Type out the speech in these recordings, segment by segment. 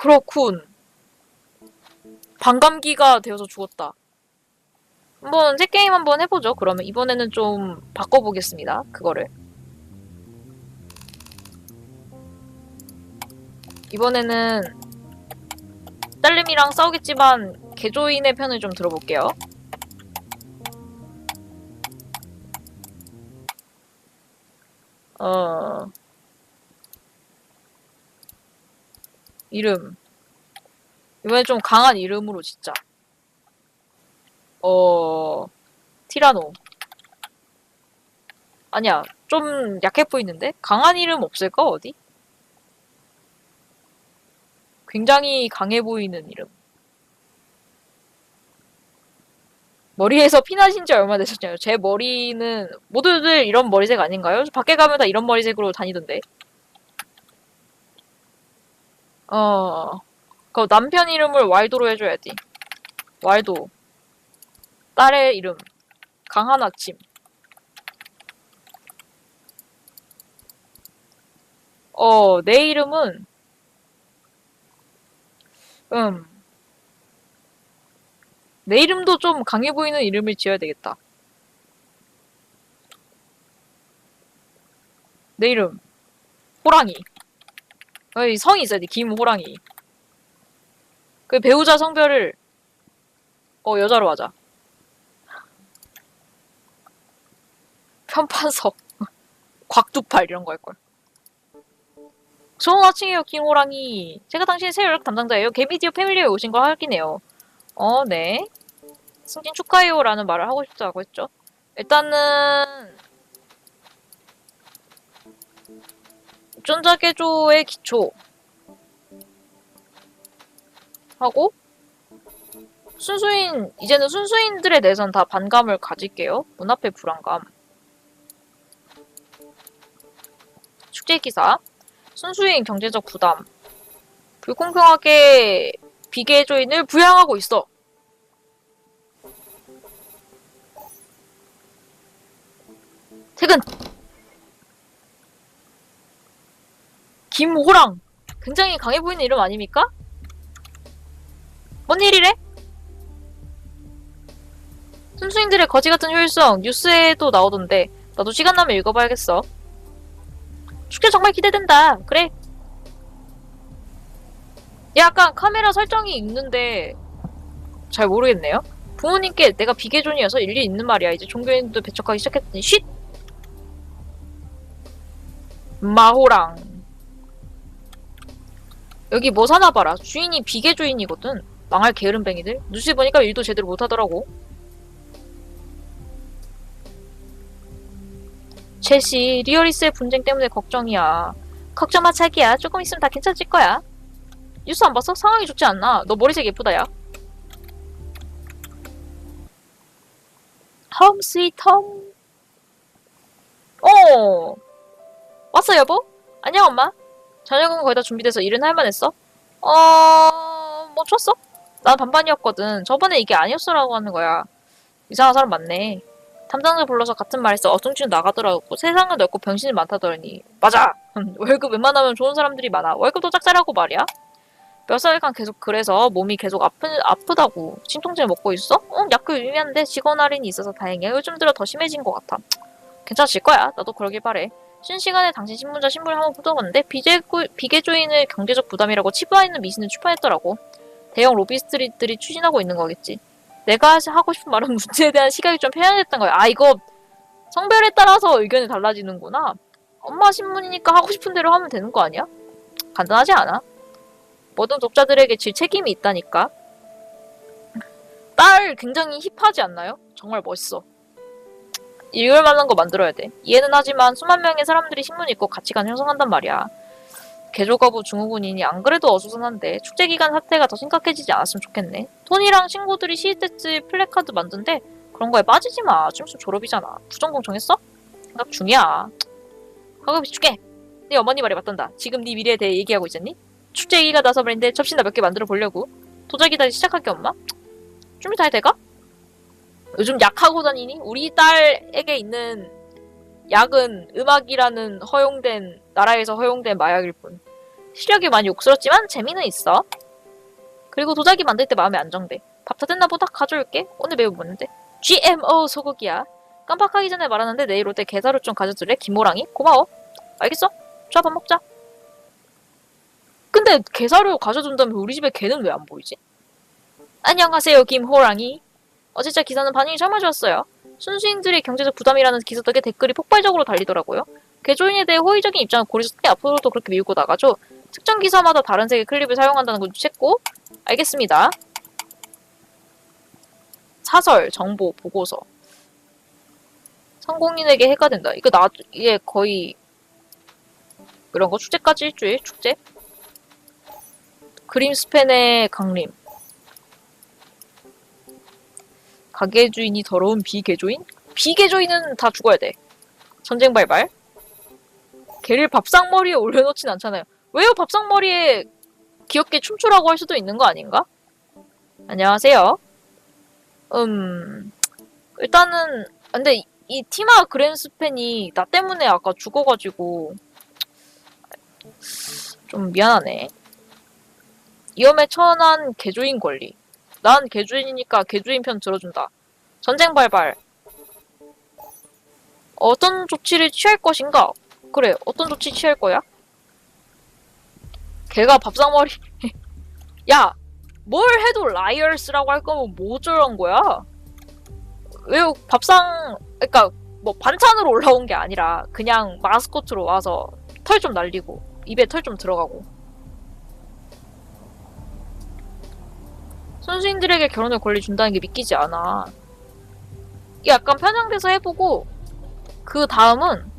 그렇군. 반감기가 되어서 죽었다. 한번 새 게임 한번 해보죠. 그러면 이번에는 좀 바꿔보겠습니다. 그거를. 이번에는 딸님이랑 싸우겠지만 개조인의 편을 좀 들어볼게요. 어 이름 이번에 좀 강한 이름으로 진짜 어 티라노 아니야 좀 약해 보이는데 강한 이름 없을까 어디? 굉장히 강해 보이는 이름 머리에서 피나신 지 얼마 되셨냐요? 제 머리는 모두들 이런 머리색 아닌가요? 밖에 가면 다 이런 머리색으로 다니던데 어. 그 남편 이름을 왈도로 해줘야지. 왈도. 딸의 이름. 강한 아침. 어 내 이름은? 음. 내 이름도 좀 강해 보이는 이름을 지어야 되겠다. 내 이름. 호랑이 어이 성이 있어야 돼 김호랑이. 그 배우자 성별을 어 여자로 하자. 편판석 곽두팔 이런 거 할걸. 좋은 아침이에요 킹호랑이. 제가 당신의 새 연락 담당자예요. 개미디어 패밀리에 오신 걸 확인해요. 어 네. 승진 축하해요 라는 말을 하고 싶다고 했죠. 일단은 쫀자개조의 기초. 하고 순수인 이제는 순수인들에 대해서는 다 반감을 가질게요. 문 앞에 불안감. 축제 기사. 순수인 경제적 부담. 불공평하게 비계조인을 부양하고 있어. 퇴근 김호랑 굉장히 강해 보이는 이름 아닙니까? 뭔 일이래? 순수인들의 거지 같은 효율성 뉴스에도 나오던데 나도 시간 나면 읽어봐야겠어. 축제 정말 기대된다. 그래. 약간 카메라 설정이 있는데 잘 모르겠네요. 부모님께 내가 비계존이어서 일리 있는 말이야. 이제 종교인도 배척하기 시작했더니 쉿! 마호랑 여기 뭐 사나 봐라. 주인이 비계조인이거든. 망할 게으름뱅이들. 뉴스 보니까 일도 제대로 못하더라고. 제시, 리어리스의 분쟁 때문에 걱정이야. 걱정 마, 자기야. 조금 있으면 다 괜찮아질 거야. 뉴스 안 봤어? 상황이 좋지 않나? 너 머리색 예쁘다, 야. 홈 스윗 홈. 어. 왔어, 여보? 안녕, 엄마. 저녁은 거의 다 준비돼서 일은 할만 했어? 어... 뭐 쳤어? 난 반반이었거든. 저번에 이게 아니었어라고 하는 거야. 이상한 사람 많네. 담당자 불러서 같은 말 했어. 어중치는 나가더라고. 세상은 넓고 병신이 많다더니. 맞아! 월급 웬만하면 좋은 사람들이 많아. 월급도 짝짝하고 말이야. 몇 살간 계속 그래서 몸이 계속 아프, 아프다고. 진통제 먹고 있어? 응, 약도 유의한데 직원 할인이 있어서 다행이야. 요즘 들어 더 심해진 것 같아. 괜찮아질 거야. 나도 그러길 바래. 시간에 당신 신문자 신문을 한번 풀어봤는데 비계조, 비계조인을 경제적 부담이라고 치부하 있는 미신을 출판했더라고. 대형 로비스트들이 추진하고 있는 거겠지. 내가 하고 싶은 말은 문제에 대한 시각이 좀 편향됐던 거야. 아 이거 성별에 따라서 의견이 달라지는구나. 엄마 신문이니까 하고 싶은 대로 하면 되는 거 아니야? 간단하지 않아? 모든 독자들에게 질 책임이 있다니까. 딸 굉장히 힙하지 않나요? 정말 멋있어. 읽을 만한 거 만들어야 돼. 이해는 하지만 수만 명의 사람들이 신문 읽고 가치관 형성한단 말이야. 개조거부 증후군이니 안 그래도 어수선한데 축제 기간 사태가 더 심각해지지 않았으면 좋겠네. 토니랑 친구들이 시위테츠 플래카드 만든데 그런 거에 빠지지 마. 좀 있으면 졸업이잖아. 부전공 정했어? 생각 중이야. 학업이 축게. 네 어머니 말이 맞단다. 지금 네 미래에 대해 얘기하고 있잖니? 축제 얘기가 나서 말인데 접시나 몇 개 만들어 보려고. 도자기 다시 시작할게 엄마. 준비 다 돼가? 요즘 약하고 다니니? 우리 딸에게 있는 약은 음악이라는 허용된 나라에서 허용된 마약일 뿐. 실력이 많이 욕스럽지만 재미는 있어. 그리고 도자기 만들 때 마음이 안정돼. 밥 다 됐나 보다 가져올게. 오늘 매우 먹는데. GMO 소고기야. 깜빡하기 전에 말하는데 내일 올 때 게사료 좀 가져줄래? 김호랑이? 고마워. 알겠어. 좋아 밥 먹자. 근데 게사료 가져준다면 우리 집에 개는 왜 안 보이지? 안녕하세요 김호랑이. 어제자 기사는 반응이 정말 좋았어요. 순수인들의 경제적 부담이라는 기사 덕에 댓글이 폭발적으로 달리더라고요. 개조인에 대해 호의적인 입장을 고려해서 앞으로도 그렇게 미우고 나가죠. 특정 기사마다 다른 색의 클립을 사용한다는 걸 눈치챘고 알겠습니다. 사설, 정보, 보고서 성공인에게 해가 된다. 이거 나 이게 거의 이런 거 축제까지 일주일 축제 그림 스팬의 강림 가게 주인이 더러운 비개조인? 비개조인은 다 죽어야 돼. 전쟁 발발. 개를 밥상머리에 올려놓진 않잖아요. 왜요? 밥상머리에 귀엽게 춤추라고 할 수도 있는 거 아닌가? 안녕하세요. 음, 일단은, 근데 이, 이 티마 그랜스팬이 나 때문에 아까 죽어가지고, 좀 미안하네. 위험에 처한 개조인 권리. 난 개주인이니까 개주인 편 들어준다. 전쟁 발발. 어떤 조치를 취할 것인가? 그래, 어떤 조치 취할 거야? 걔가 밥상머리. 야, 뭘 해도 라이얼스라고 할 거면 뭐 어쩌란 거야? 왜 밥상, 그러니까 뭐 반찬으로 올라온 게 아니라 그냥 마스코트로 와서 털 좀 날리고 입에 털 좀 들어가고 선수인들에게 결혼의 권리 준다는 게 믿기지 않아. 약간 편향돼서 해보고 그 다음은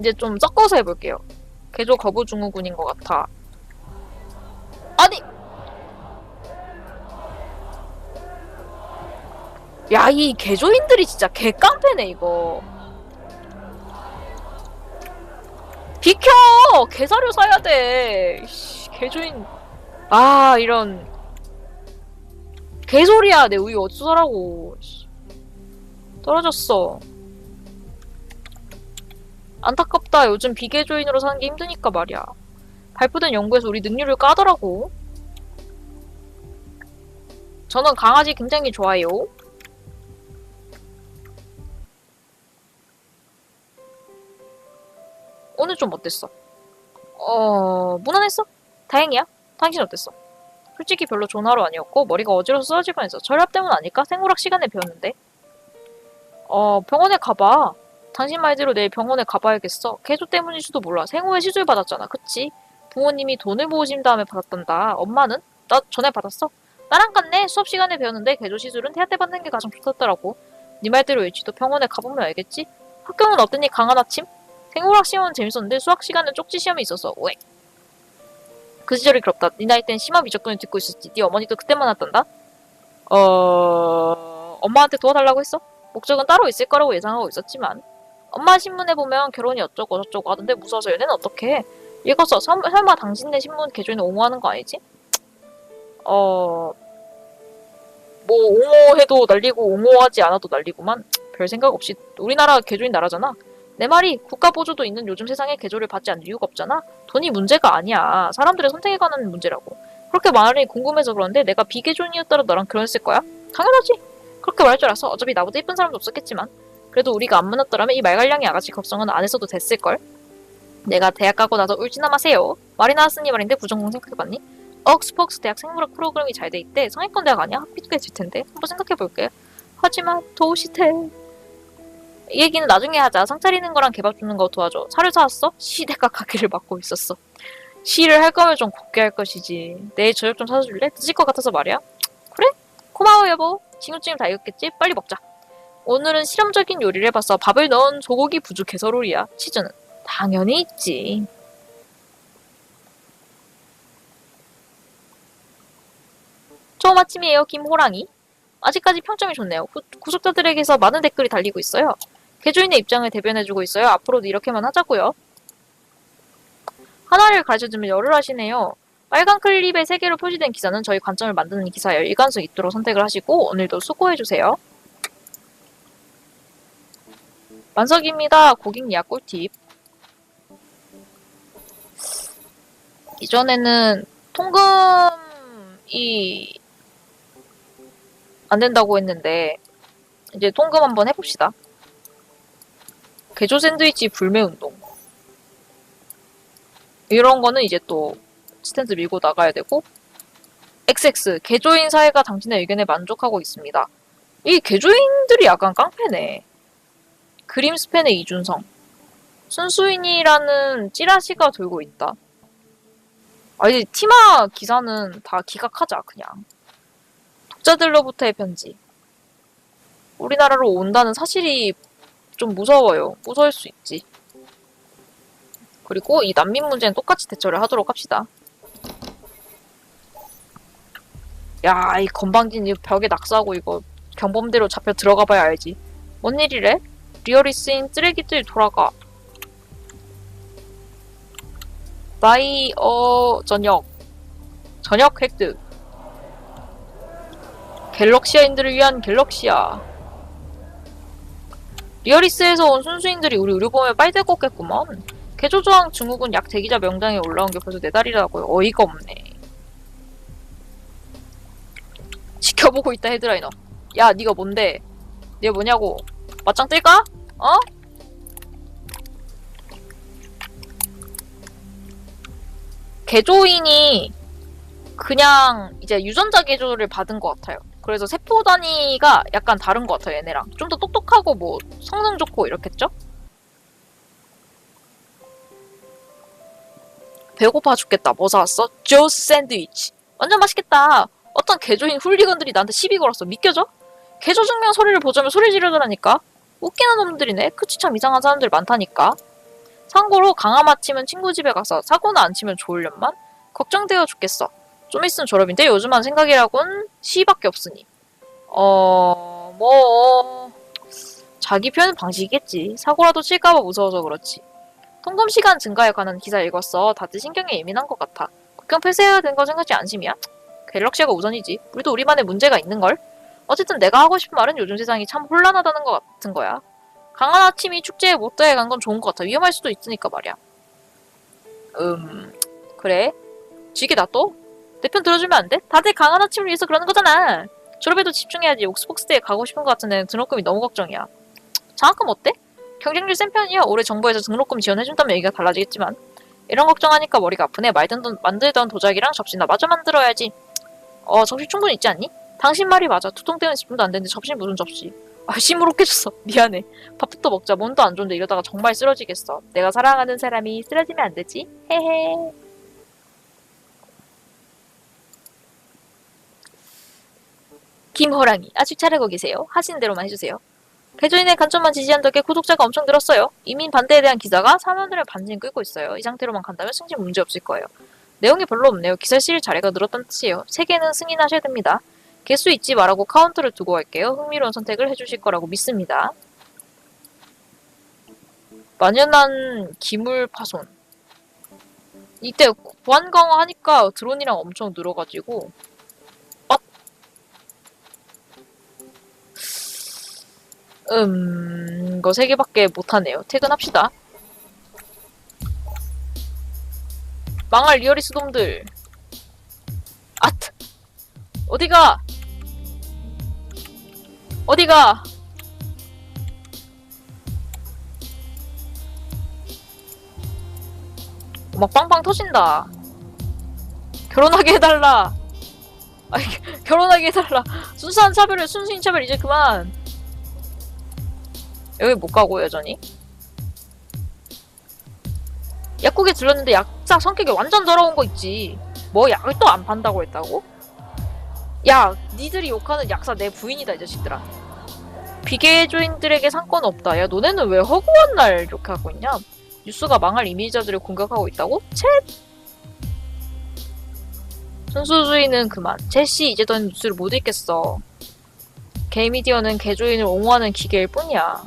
이제 좀 섞어서 해볼게요. 개조 거부 증후군인 것 같아. 아니! 야, 이 개조인들이 진짜 개깡패네, 이거. 비켜! 개사료 사야 돼. 씨, 개조인. 아, 이런. 개소리야 내 우유 어쩌라고. 떨어졌어. 안타깝다. 요즘 비개조인으로 사는 게 힘드니까 말이야. 발표된 연구에서 우리 능률을 까더라고. 저는 강아지 굉장히 좋아해요. 오늘 좀 어땠어? 어... 무난했어? 다행이야. 당신 어땠어? 솔직히 별로 좋은 하루 아니었고 머리가 어지러워서 쓰러질 뻔했어. 절압 때문 아닐까? 생물학 시간에 배웠는데. 어 병원에 가봐. 당신 말대로 내일 병원에 가봐야겠어. 개조 때문일지도 몰라. 생후에 시술 받았잖아. 그치? 부모님이 돈을 모으신 다음에 받았단다. 엄마는? 나 전에 받았어. 나랑 같네. 수업 시간에 배웠는데 개조 시술은 태아 때 받는 게 가장 좋다더라고. 네 말대로 일지도 병원에 가보면 알겠지? 학교는 어땠니? 강한 아침? 생물학 시험은 재밌었는데 수학 시간은 쪽지 시험이 있어서 왜? 그 시절이 그렇다. 네 나이 땐 심화 미적분을 듣고 있었지. 네 어머니도 그때만 왔단다. 어... 엄마한테 도와달라고 했어? 목적은 따로 있을 거라고 예상하고 있었지만 엄마 신문에 보면 결혼이 어쩌고 저쩌고 하던데 무서워서 연애는 어떻게 해? 읽었어. 설, 설마 당신네 신문 개조인을 옹호하는 거 아니지? 어... 뭐 옹호해도 날리고 옹호하지 않아도 날리구만. 별 생각 없이 우리나라 개조인 나라잖아. 내 말이 국가 보조도 있는 요즘 세상에 개조를 받지 않을 이유가 없잖아. 돈이 문제가 아니야. 사람들의 선택에 관한 문제라고. 그렇게 말하니 궁금해서 그러는데 내가 비개조인이었더라 너랑 결혼했을 거야? 당연하지. 그렇게 말할 줄 알았어. 어차피 나보다 예쁜 사람도 없었겠지만. 그래도 우리가 안 만났더라면 이 말갈량이 아가씨 걱정은 안 했어도 됐을걸. 내가 대학 가고 나서 울지나 마세요. 말이 나왔으니 말인데 부정공 생각해봤니? 억스폭스 대학 생물학 프로그램이 잘 돼 있대. 상위권 대학 아니야? 학비도 꽤질 텐데. 한번 생각해볼게. 하지만 도시태. 이 얘기는 나중에 하자. 상 차리는 거랑 개밥 주는 거 도와줘. 차를 사왔어? 시대가 가기를 막고 있었어. 시를 할 거면 좀 곱게 할 것이지. 내일 저녁 좀 사줄래? 늦을 것 같아서 말이야. 그래? 고마워 여보. 지금쯤 다 익었겠지? 빨리 먹자. 오늘은 실험적인 요리를 해봤어. 밥을 넣은 소고기 부주 개서롤이야. 치즈는? 당연히 있지. 좋은 아침이에요, 김호랑이. 아직까지 평점이 좋네요. 구, 구독자들에게서 많은 댓글이 달리고 있어요. 개조인의 입장을 대변해주고 있어요. 앞으로도 이렇게만 하자고요. 하나를 가르쳐주면 열을 하시네요. 빨간 클립에 세 개로 표시된 기사는 저희 관점을 만드는 기사예요. 일관성 있도록 선택을 하시고 오늘도 수고해주세요. 만석입니다. 고객 예약 꿀팁. 이전에는 통금이 안 된다고 했는데 이제 통금 한번 해봅시다. 개조 샌드위치 불매 운동. 이런 거는 이제 또 스탠드 밀고 나가야 되고 XX 개조인 사회가 당신의 의견에 만족하고 있습니다. 이 개조인들이 약간 깡패네. 그림 스팬의 이준성. 순수인이라는 찌라시가 돌고 있다. 아, 이제 티마 기사는 다 기각하자, 그냥. 독자들로부터의 편지. 우리나라로 온다는 사실이 좀 무서워요. 무서울 수 있지. 그리고 이 난민 문제는 똑같이 대처를 하도록 합시다. 야, 이 건방진 이 벽에 낙서하고 이거 경범대로 잡혀 들어가 봐야 알지. 뭔 일이래? 리얼이 쓰인 쓰레기들 돌아가. 바이어 저녁. 저녁 획득. 갤럭시아인들을 위한 갤럭시아. 리어리스에서 온 순수인들이 우리 의료보험에 빨대 꽂겠구먼. 개조조항 증후군 약 대기자 명단에 올라온 게 벌써 네 달이라고요. 어이가 없네. 지켜보고 있다 헤드라이너. 야, 네가 뭔데? 네가 뭐냐고? 맞짱 뜰까? 어? 개조인이 그냥 이제 유전자 개조를 받은 것 같아요. 그래서 세포 단위가 약간 다른 것 같아요, 얘네랑. 좀 더 똑똑하고 뭐 성능 좋고 이렇겠죠? 배고파 죽겠다. 뭐 사왔어? 조 샌드위치. 완전 맛있겠다. 어떤 개조인 훌리건들이 나한테 시비 걸었어. 믿겨져? 개조 증명 소리를 보자면 소리 지르더라니까. 웃기는 놈들이네. 그치 참 이상한 사람들 많다니까. 참고로 강아마 치면 친구 집에 가서 사고나 안 치면 좋으련만? 걱정되어 죽겠어. 좀 있으면 졸업인데 요즘 한 생각이라곤 시밖에 없으니. 어... 뭐... 자기 표현 방식이겠지. 사고라도 칠까봐 무서워서 그렇지. 통금 시간 증가에 관한 기사 읽었어. 다들 신경이 예민한 것 같아. 국경 폐쇄해야 되는 거 생각지 안심이야? 갤럭시가 우선이지. 우리도 우리만의 문제가 있는걸? 어쨌든 내가 하고 싶은 말은 요즘 세상이 참 혼란하다는 것 같은 거야. 강한 아침이 축제에 못 들어간 건 좋은 것 같아. 위험할 수도 있으니까 말이야. 음, 그래. 쥐게 놔둬? 내 편 들어주면 안 돼? 다들 강한 아침을 위해서 그러는 거잖아. 졸업에도 집중해야지. 옥스폭스대에 가고 싶은 것 같은 애는 등록금이 너무 걱정이야. 장학금 어때? 경쟁률 센 편이야. 올해 정부에서 등록금 지원해준다면 얘기가 달라지겠지만. 이런 걱정하니까 머리가 아프네. 말던 만들던 도자기랑 접시나 마저 만들어야지. 어, 접시 충분히 있지 않니? 당신 말이 맞아. 두통 때문에 집중도 안 되는데 접시 무슨 접시? 아, 시무룩해졌어. 미안해. 밥부터 먹자. 몸도 안 좋은데 이러다가 정말 쓰러지겠어. 내가 사랑하는 사람이 쓰러지면 안 되지. 헤헤. 김호랑이. 아직 잘하고 계세요. 하시는 대로만 해주세요. 개조인의 관점만 지지한 덕에 구독자가 엄청 늘었어요. 이민 반대에 대한 기사가 사람들을 반진 끌고 있어요. 이 상태로만 간다면 승진 문제 없을 거예요. 내용이 별로 없네요. 기사 실 자리가 늘었다는 뜻이에요. 세 개는 승인하셔야 됩니다. 개수 잊지 말라고 카운트를 두고 갈게요. 흥미로운 선택을 해주실 거라고 믿습니다. 만연한 기물 파손. 이때 보안 강화 하니까 드론이랑 엄청 늘어가지고 음... 이거 세 개밖에 못하네요. 퇴근합시다. 망할 리어리스 놈들. 아트! 어디가? 어디가? 막 빵빵 터진다. 결혼하게 해달라. 아니, 결혼하게 해달라. 순수한 차별을, 순수인 차별 이제 그만. 여기 못 가고, 여전히. 약국에 들렀는데 약사 성격이 완전 더러운 거 있지. 뭐 약을 또 안 판다고 했다고? 야, 니들이 욕하는 약사 내 부인이다, 이 자식들아. 비계조인들에게 상관 없다. 야, 너네는 왜 허구한 날 이렇게 하고 있냐? 뉴스가 망할 이미자들을 공격하고 있다고? 챗! 순수주의는 그만. 제시 이제 넌 뉴스를 못 읽겠어. 게이미디어는 개조인을 옹호하는 기계일 뿐이야.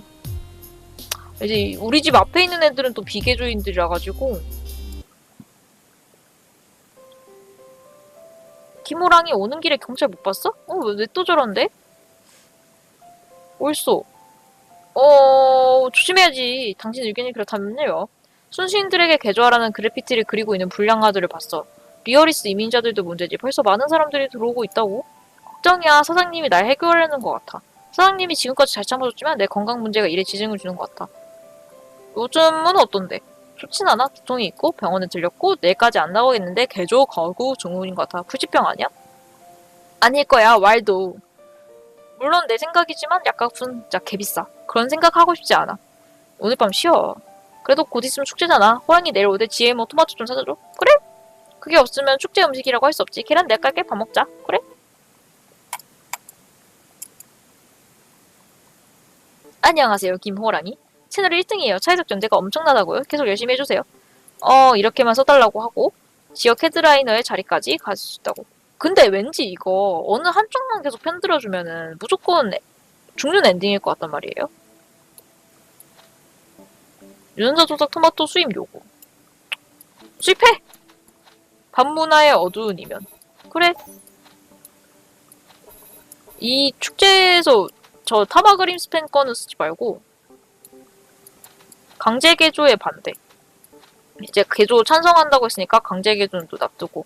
이제 우리 집 앞에 있는 애들은 또 비개조인들이라 가지고 김호랑이 오는 길에 경찰 못 봤어? 어, 왜 또 저런데? 옳소. 어, 조심해야지. 당신 의견이 그렇다면요. 순수인들에게 개조하라는 그래피티를 그리고 있는 불량아들을 봤어. 리어리스 이민자들도 문제지. 벌써 많은 사람들이 들어오고 있다고? 걱정이야. 사장님이 날 해결하려는 것 같아. 사장님이 지금까지 잘 참아줬지만 내 건강 문제가 일에 지증을 주는 것 같아. 요즘은 어떤데? 좋진 않아. 두통이 있고 병원에 들렸고 내일까지 안 나오겠는데 개조 거구 증후군인 것 같아. 불치병 아니야? 아닐 거야. 왈도. 물론 내 생각이지만 약값은 진짜 개비싸. 그런 생각 하고 싶지 않아. 오늘 밤 쉬어. 그래도 곧 있으면 축제잖아. 호랑이 내일 오대 GMO 토마토 좀 사줘줘. 그래? 그게 없으면 축제 음식이라고 할 수 없지. 계란 내가 깔게 밥 먹자. 그래? 안녕하세요. 김호랑이. 채널 1등이에요. 차이적 전제가 엄청나다고요. 계속 열심히 해주세요. 어, 이렇게만 써달라고 하고 지역 헤드라이너의 자리까지 갈수 있다고. 근데 왠지 이거 어느 한쪽만 계속 편들어주면은 무조건 죽는 엔딩일 것 같단 말이에요. 유전자 조작 토마토 수입 요구. 실패! 반문화의 어두운 이면. 그래. 이 축제에서 저 타마 그림 스팬 거는 쓰지 말고 강제 개조에 반대. 이제 개조 찬성한다고 했으니까 강제 개조는 또 놔두고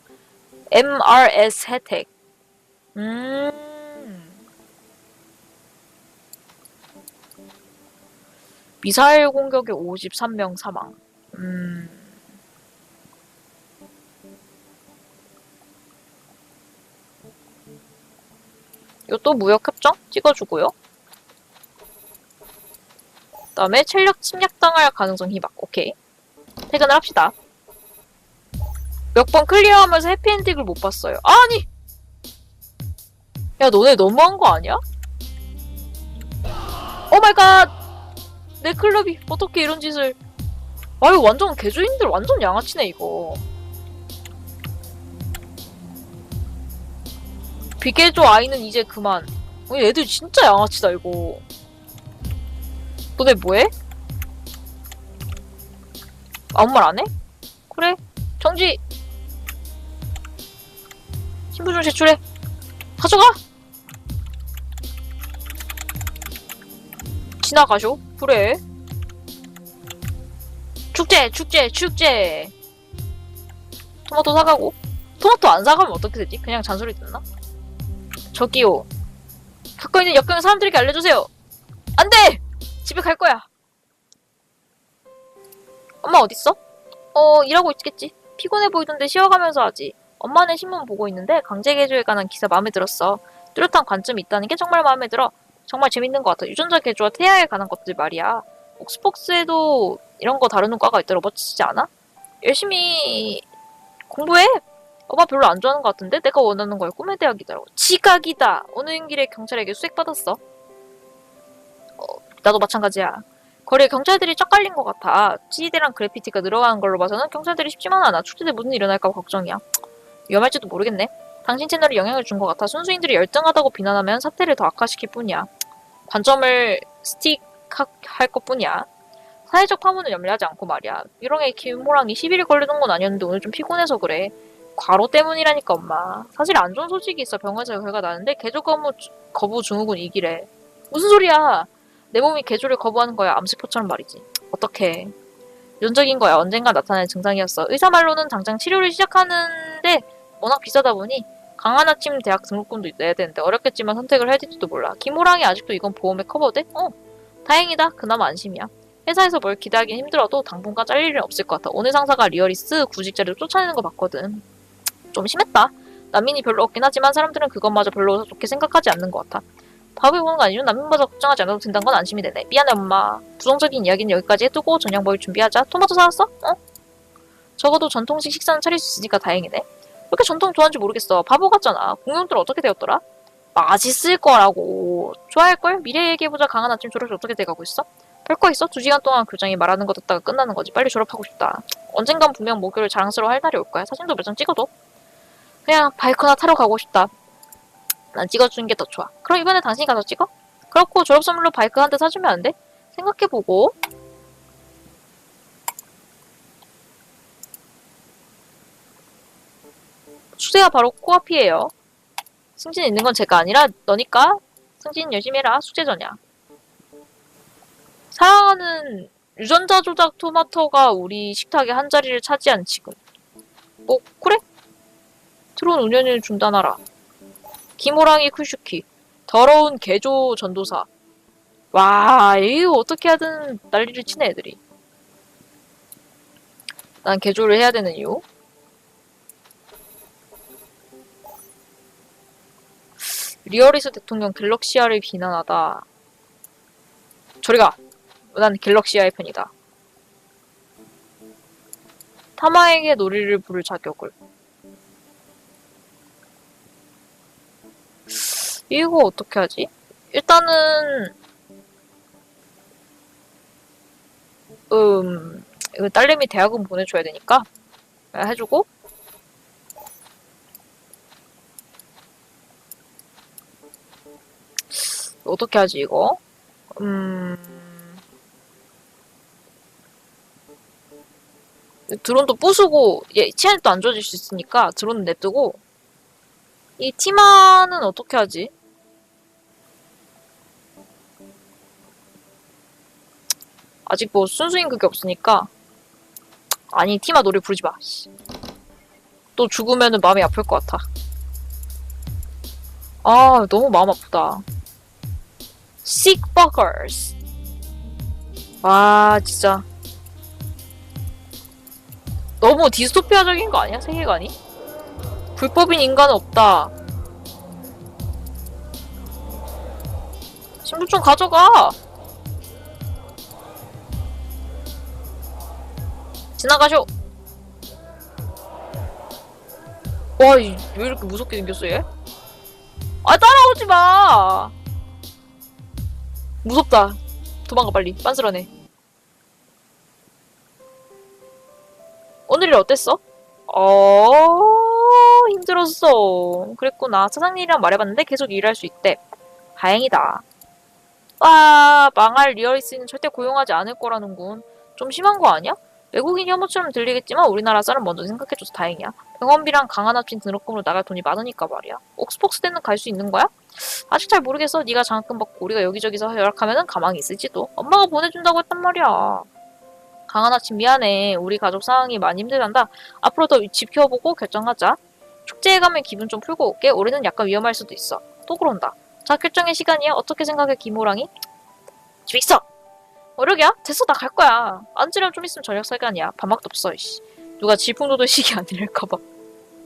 MRS 혜택. 음. 미사일 공격에 53명 사망. 음. 이것도 무역 협정 찍어주고요. 그다음에 체력 침략당할 가능성 희박. 오케이. 퇴근을 합시다. 몇 번 클리어하면서 해피엔딩을 못 봤어요. 아니! 야, 너네 너무한 거 아니야? 오 마이 갓! 내 클럽이 어떻게 이런 짓을. 아유, 완전 개주인들 완전 양아치네, 이거. 비개조 아이는 이제 그만. 어, 얘들 진짜 양아치다, 이거. 너네 뭐해? 아무 말 안 해? 그래. 정지! 신분 좀 제출해. 가져가! 지나가쇼. 그래. 축제, 축제, 축제! 토마토 사가고. 토마토 안 사가면 어떻게 되지? 그냥 잔소리 듣나? 저기요. 갖고 있는 역경을 사람들에게 알려주세요. 안 돼! 집에 갈 거야. 엄마 어딨어? 어, 일하고 있겠지. 피곤해 보이던데 쉬어가면서 하지. 엄마는 신문 보고 있는데 강제 개조에 관한 기사 마음에 들었어. 뚜렷한 관점이 있다는 게 정말 마음에 들어. 정말 재밌는 것 같아. 유전자 개조와 태아에 관한 것들 말이야. 옥스폭스에도 이런 거 다루는 과가 있더라. 멋지지 않아? 열심히 공부해. 엄마 별로 안 좋아하는 것 같은데 내가 원하는 거야. 꿈의 대학이더라고. 지각이다. 오는 길에 경찰에게 수색 받았어. 어, 나도 마찬가지야. 거리에 경찰들이 쫙 깔린 것 같아. CD랑 그래피티가 늘어가는 걸로 봐서는 경찰들이 쉽지만 않아. 축제 때 무슨 일이 일어날까 봐 걱정이야. 위험할지도 모르겠네. 당신 채널이 영향을 준 것 같아. 순수인들이 열등하다고 비난하면 사태를 더 악화시킬 뿐이야. 관점을 스틱할 것 뿐이야. 사회적 파문을 염려하지 않고 말이야. 유령의 김호랑이 10일이 걸리는 건 아니었는데 오늘 좀 피곤해서 그래. 과로 때문이라니까 엄마. 사실 안 좋은 소식이 있어. 병원에서 결과 나는데 개조 거부, 거부 증후군 이기래. 무슨 소리야? 내 몸이 개조를 거부하는 거야. 암세포처럼 말이지. 어떡해. 유전적인 거야. 언젠가 나타날 증상이었어. 의사 말로는 당장 치료를 시작하는데 워낙 비싸다 보니 강한 아침 대학 등록금도 내야 되는데 어렵겠지만 선택을 해야 될지도 몰라. 김호랑이 아직도 이건 보험에 커버돼? 어. 다행이다. 그나마 안심이야. 회사에서 뭘 기대하긴 힘들어도 당분간 잘릴 일은 없을 것 같아. 오늘 상사가 리어리스 구직자를 쫓아내는 거 봤거든. 좀 심했다. 난민이 별로 없긴 하지만 사람들은 그것마저 별로 좋게 생각하지 않는 것 같아. 밥을 보는 거 아니면 난민마저 걱정하지 않아도 된다는 건 안심이 되네. 미안해 엄마. 부정적인 이야기는 여기까지 해두고 저녁 먹을 준비하자. 토마토 사왔어? 어? 적어도 전통식 식사는 차릴 수 있으니까 다행이네. 왜 이렇게 전통 좋아하는지 모르겠어. 바보 같잖아. 공룡들 어떻게 되었더라? 맛있을 거라고. 좋아할걸? 미래 얘기해보자 강한 아침 졸업이 어떻게 돼가고 있어? 별거 있어? 두 시간 동안 교장이 말하는 거 듣다가 끝나는 거지. 빨리 졸업하고 싶다. 언젠간 분명 목요일 자랑스러워 할 날이 올 거야. 사진도 몇 장 찍어둬. 그냥 바이크나 타러 가고 싶다. 난 찍어주는 게 더 좋아. 그럼 이번에 당신이 가서 찍어? 그렇고 졸업 선물로 바이크 한 대 사주면 안 돼? 생각해보고. 수세가 바로 코앞이에요. 승진 있는 건 제가 아니라 너니까 승진 열심히 해라. 숙제 전이야. 사랑하는 유전자 조작 토마토가 우리 식탁의 한 자리를 차지한 지금. 뭐, 그래? 트론 운연을 중단하라. 김호랑이 쿠슈키. 더러운 개조 전도사. 와, 이거 어떻게 하든 난리를 치네, 애들이. 난 개조를 해야 되는 이유. 리어리스 대통령 갤럭시아를 비난하다. 저리가. 난 갤럭시아의 편이다. 타마에게 놀이를 부를 자격을. 이거 어떻게 하지? 일단은 음 이거 딸내미 대학은 보내줘야 되니까 해주고 어떻게 하지 이거? 음 드론도 부수고 얘 치안도 안 좋아질 수 있으니까 드론은 냅두고 이 티마는 어떻게 하지? 아직 뭐 순수인 그게 없으니까 아니 티마 노래 부르지 마. 씨. 또 죽으면은 마음이 아플 것 같아. 아 너무 마음 아프다. Sick Buggers. 와 진짜 너무 디스토피아적인 거 아니야 세계관이? 불법인 인간은 없다. 신분증 가져가. 지나가쇼. 와, 이- 왜 이렇게 무섭게 생겼어, 얘? 아, 따라오지 마! 무섭다. 도망가, 빨리. 빤스러네. 오늘 일 어땠어? 어, 힘들었어. 그랬구나. 사장님이랑 말해봤는데 계속 일할 수 있대. 다행이다. 와, 망할 리얼리스는 절대 고용하지 않을 거라는군. 좀 심한 거 아니야? 외국인 혐오처럼 들리겠지만 우리나라 사람 먼저 생각해줘서 다행이야. 병원비랑 강한 합친 등록금으로 나갈 돈이 많으니까 말이야. 옥스폭스대는 갈 수 있는 거야? 아직 잘 모르겠어. 네가 장학금 받고 우리가 여기저기서 허락하면은 가망이 있을지도. 엄마가 보내준다고 했단 말이야. 강한 합친 미안해. 우리 가족 상황이 많이 힘들단다. 앞으로 더 지켜보고 결정하자. 축제에 가면 기분 좀 풀고 올게. 올해는 약간 위험할 수도 있어. 또 그런다. 자, 결정의 시간이야. 어떻게 생각해, 김호랑이? 집에 있어! 어려기야? 됐어, 나 갈 거야. 앉으려면 좀 있으면 저녁 시간이야. 밥맛도 없어, 이씨. 누가 질풍노도식이 아니랄까봐.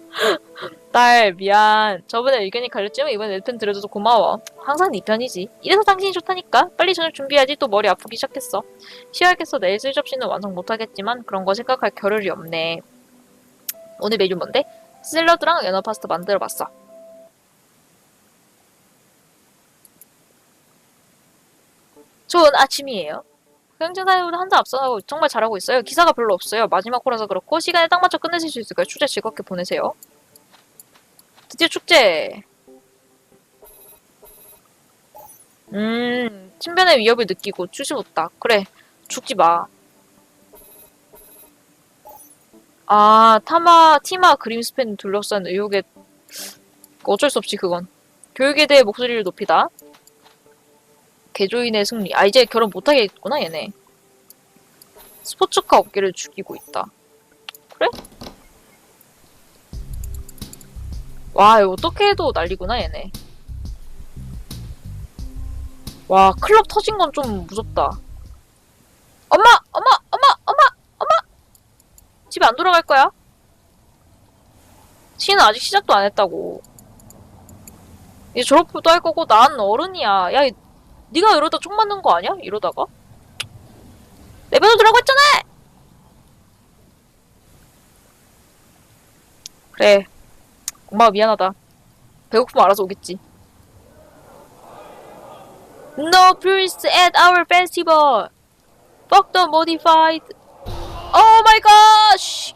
딸, 미안. 저번에 의견이 갈렸지만 이번에 내 편 들어줘서 고마워. 항상 네 편이지. 이래서 당신이 좋다니까. 빨리 저녁 준비해야지 또 머리 아프기 시작했어. 쉬어야겠어. 내일 쓸 접시는 완성 못하겠지만 그런 거 생각할 겨를이 없네. 오늘 메뉴 뭔데? 샐러드랑 연어 파스타 만들어봤어. 좋은 아침이에요. 경쟁사보다 한달 앞서가고 정말 잘하고 있어요. 기사가 별로 없어요. 마지막 호라서 그렇고 시간에 딱 맞춰 끝내실 수 있을 거예요. 축제 즐겁게 보내세요. 드디어 축제. 음, 신변의 위협을 느끼고 추심없다. 그래, 죽지 마. 아, 타마, 티마 그림스팬 둘러싼 의혹에 어쩔 수 없지 그건. 교육에 대해 목소리를 높이다. 개조인의 승리. 아, 이제 결혼 못하겠구나, 얘네. 스포츠카 업계를 죽이고 있다. 그래? 와, 어떻게 해도 난리구나, 얘네. 와, 클럽 터진 건 좀 무섭다. 엄마! 엄마! 엄마! 엄마! 엄마! 집에 안 돌아갈 거야? 시는 아직 시작도 안 했다고. 이제 졸업도 할 거고, 난 어른이야. 야, 이- 네가 이러다 총 맞는 거 아니야? 이러다가? 내버려 두라고 했잖아! 그래. 엄마가 미안하다. 배고프면 알아서 오겠지. No priests at our festival! Fuck the modified! Oh my gosh!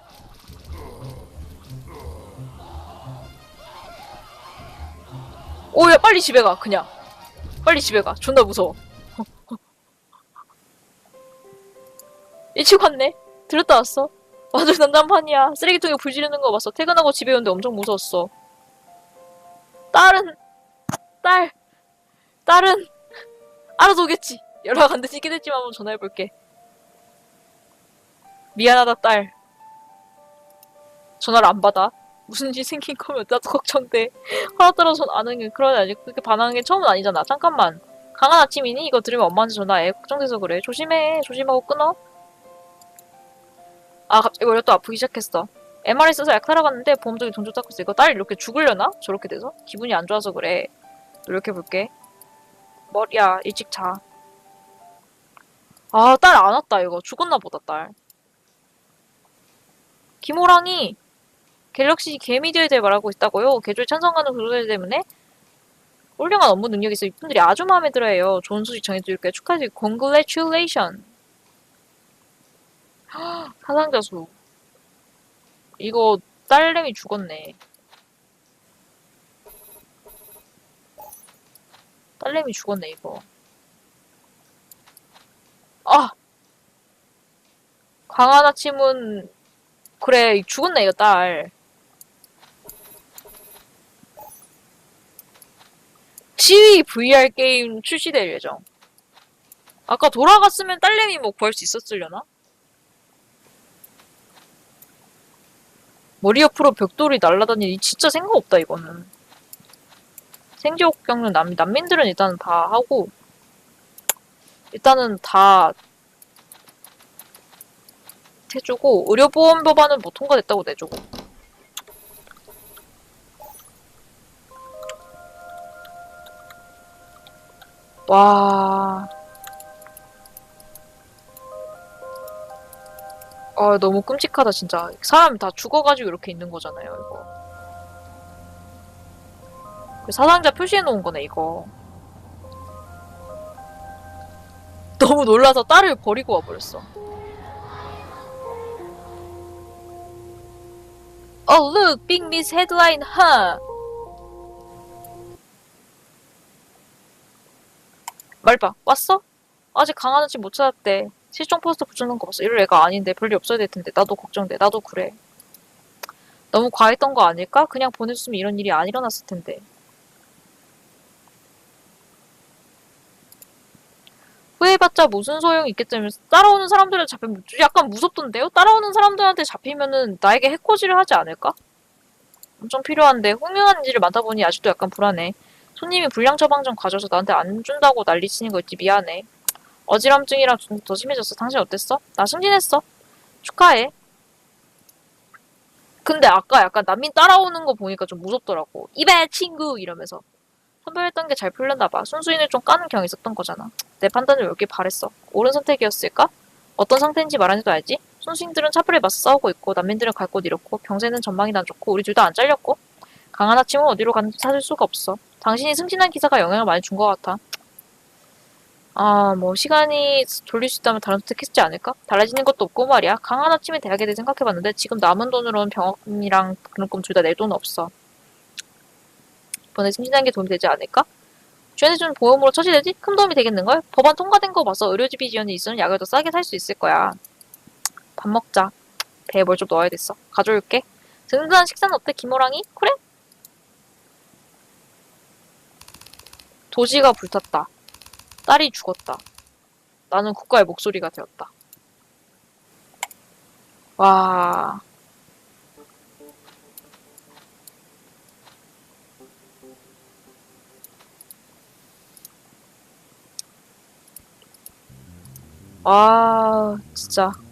오, 야, 빨리 집에 가, 그냥. 빨리 집에 가. 존나 무서워. 일찍 왔네. 들었다 왔어. 완전 난장판이야. 쓰레기통에 불 지르는 거 봤어. 퇴근하고 집에 오는데 엄청 무서웠어. 딸은 딸 딸은 알아서 오겠지. 연락 안 되긴 했지만 한번 전화해볼게. 미안하다 딸. 전화를 안 받아. 무슨 일 생긴 거면 나도 걱정돼. 하나 떨어서 안 하는 게 그러지 아직 그렇게 반하는 게 처음은 아니잖아. 잠깐만. 강한 아침이니? 이거 들으면 엄마한테 전화해. 걱정돼서 그래. 조심해. 조심하고 끊어. 아 갑자기 머리가 또 아프기 시작했어. MRI 써서 약 사러 갔는데 보험적이 돈 줬다고 했어. 이거 딸 이렇게 죽으려나? 저렇게 돼서? 기분이 안 좋아서 그래. 노력해볼게. 머리야 일찍 자. 아 딸 안 왔다 이거. 죽었나 보다 딸. 김호랑이 갤럭시 개미디어에 대해 말하고 있다고요. 개조에 찬성하는 구조들 때문에 훌륭한 업무 능력이 있어 이분들이 아주 마음에 들어해요. 좋은 소식 전해드릴게요. 축하드리 congratulation. 사상자 수. 이거 딸내미 죽었네. 딸내미 죽었네 이거. 아! 강한 아침은 그래 죽었네 이거 딸. 시위 VR 게임 출시될 예정. 아까 돌아갔으면 딸내미 뭐 구할 수 있었으려나? 머리 옆으로 벽돌이 날아다니니 진짜 생각 없다 이거는. 생지옥 겪는 난, 난민들은 일단 다 하고 일단은 다 해주고 의료보험 법안은 뭐 통과됐다고 내주고 와 아, 너무 끔찍하다, 진짜. 사람이 다 죽어가지고 이렇게 있는 거잖아요, 이거. 그 사상자 표시해놓은 거네, 이거. 너무 놀라서 딸을 버리고 와버렸어. Oh, look! Big Miss Headline, huh? 말봐, 왔어? 아직 강하는 집 못 찾았대. 실종 포스터 붙여놓은 거 봤어. 이럴 애가 아닌데 별일 없어야 될 텐데 나도 걱정돼. 나도 그래. 너무 과했던 거 아닐까? 그냥 보냈으면 이런 일이 안 일어났을 텐데. 후회해봤자 무슨 소용이 있겠다면서 따라오는 사람들한테 잡히면 약간 무섭던데요? 따라오는 사람들한테 잡히면은 나에게 해코지를 하지 않을까? 엄청 필요한데 흥명한 일이 많다 보니 아직도 약간 불안해. 손님이 불량 처방 좀 가져서 나한테 안 준다고 난리 치는 거 있지 미안해. 어지럼증이랑 좀 더 심해졌어. 당신 어땠어? 나 승진했어. 축하해. 근데 아까 약간 난민 따라오는 거 보니까 좀 무섭더라고. 이배 친구 이러면서. 선별했던 게 잘 풀렸나 봐. 순수인을 좀 까는 경향이 있었던 거잖아. 내 판단을 옳게 바랬어. 옳은 선택이었을까? 어떤 상태인지 말안 해도 알지? 순수인들은 차별에 맞서 싸우고 있고 난민들은 갈 곳 잃었고 경제는 전망이 안 좋고 우리 둘 다 안 잘렸고 강한 아침은 어디로 갔는지 찾을 수가 없어. 당신이 승진한 기사가 영향을 많이 준 것 같아. 아, 뭐, 시간이 돌릴 수 있다면 다른 선택했지 않을까? 달라지는 것도 없고 말이야. 강한 아침에 대학에 대해 생각해봤는데 지금 남은 돈으로는 병원이랑 등록금 둘다낼돈 없어. 이번에 승진한 게 도움이 되지 않을까? 주연해주는 보험으로 처리되지? 큰 도움이 되겠는걸? 법안 통과된 거 봐서 의료지비 지원이 있으면 약을 더 싸게 살 수 있을 거야. 밥 먹자. 배에 뭘 좀 넣어야 됐어. 가져올게. 든든한 식사는 어때, 김호랑이? 그래? 도시가 불탔다. 딸이 죽었다. 나는 국가의 목소리가 되었다. 와. 아, 진짜.